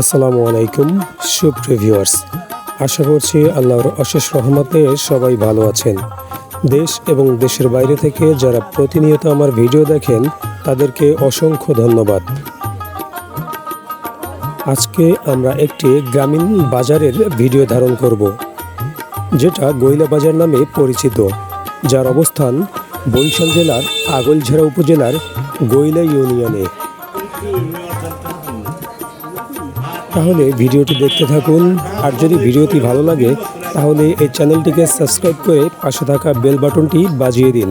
আসসালামু আলাইকুম, সুপ্রিয় ভিউয়ার্স। আশা করছি আল্লাহর অশেষ রহমতে সবাই ভালো আছেন। দেশ এবং দেশের বাইরে থেকে যারা প্রতিনিয়ত আমার ভিডিও দেখেন, তাদেরকে অসংখ্য ধন্যবাদ। আজকে আমরা একটি গ্রামীণ বাজারের ভিডিও ধারণ করব, যেটা গৈলা বাজার নামে পরিচিত, যার অবস্থান বরিশাল জেলার আগলঝাড়া উপজেলার গৈলা ইউনিয়নে। তাহলে ভিডিওটি দেখতে থাকুন। আর যদি ভিডিওটি ভালো লাগে, তাহলে এই চ্যানেলটিকে সাবস্ক্রাইব করে পাশে থাকা বেল বাটনটি বাজিয়ে দিন।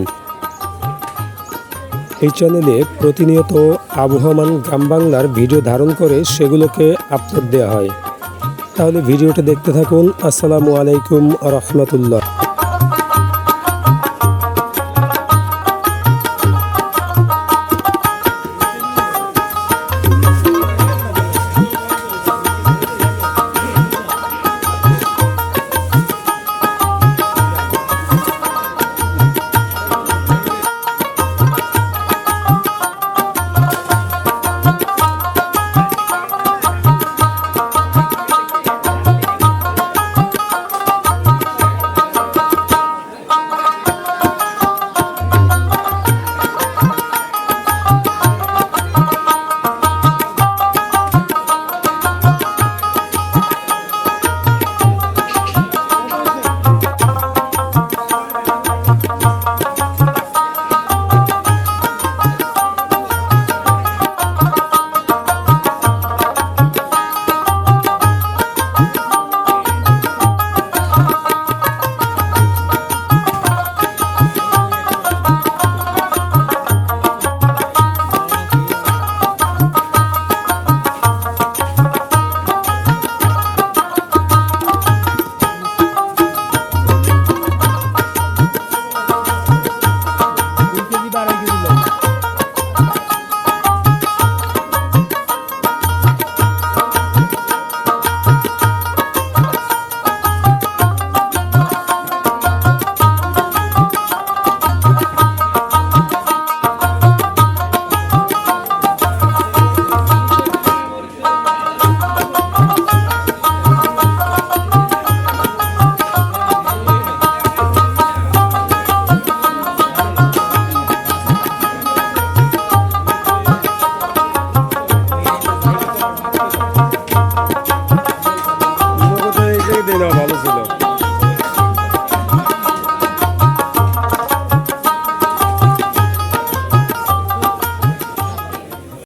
এই চ্যানেলে প্রতিনিয়ত আবহমান গ্রাম বাংলার ভিডিও ধারণ করে সেগুলোকে আপলোড দেওয়া হয়। তাহলে ভিডিওটি দেখতে থাকুন। আসসালামু আলাইকুম রহমতুল্লাহ।